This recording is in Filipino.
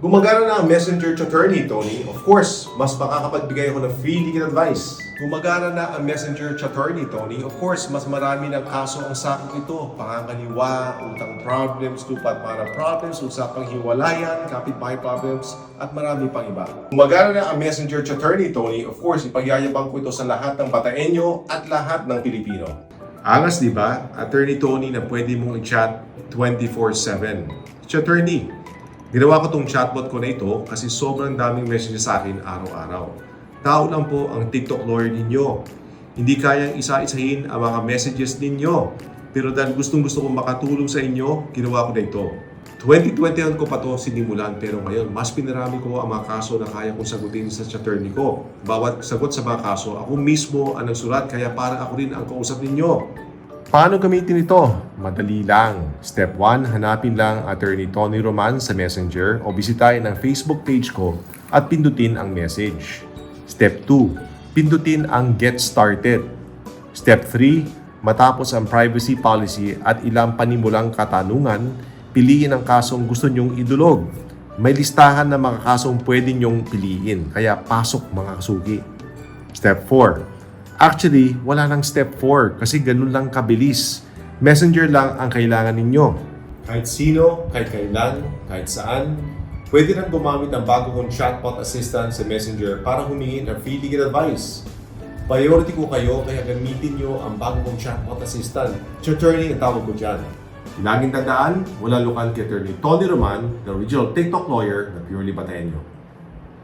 Gumagana na ang messenger to attorney, Tony. Of course, mas makakapagbigay ako ng free legal advice. Gumagana na ang messenger to attorney, Tony. Of course, mas marami ng kaso ang sakot ito. Pangangaliwa, utang problems, tupat para problems, usapang hiwalayan, kapitbahay problems, at marami pang iba. Gumagana na ang messenger to attorney, Tony. Of course, ipagyayabang ko ito sa lahat ng Bataenyo at lahat ng Pilipino. Angas, di ba? Attorney Tony na pwede mong i-chat 24-7. Si Attorney, Ginawa ko tong chatbot ko na ito kasi sobrang daming messages sa akin araw-araw. Tao lang po ang TikTok lawyer ninyo. Hindi kayang isa-isahin ang mga messages ninyo. Pero dahil gustong gusto kong makatulong sa inyo, ginawa ko na ito. 2021 ko pa to sinimulan pero ngayon mas pinarami ko ang mga kaso na kaya kong sagutin sa attorney ko. Bawat sagot sa mga kaso, ako mismo ang nagsulat kaya parang ako rin ang kausap ninyo. Paano gamitin ito? Madali lang. Step 1, hanapin lang Attorney Tony Roman sa Messenger o bisitahin ang Facebook page ko at pindutin ang message. Step 2, pindutin ang Get Started. Step 3, matapos ang privacy policy at ilang panimulang katanungan, piliin ang kasong gusto nyong idulog. May listahan ng mga kasong pwede nyong piliin, kaya pasok mga kasugi. Step 4. Actually, wala nang step 4 kasi ganun lang kabilis. Messenger lang ang kailangan ninyo. Kahit sino, kahit kailan, kahit saan, pwede nang gumamit ng bago kong chatbot assistant sa Messenger para humingi ng free legal advice. Priority ko kayo kaya gamitin nyo ang bago kong chatbot assistant. Attorney ang tawag ko dyan. Laging tandaan, wala lokal kay Attorney Tony Roman, the original TikTok lawyer na purely Bataenyo.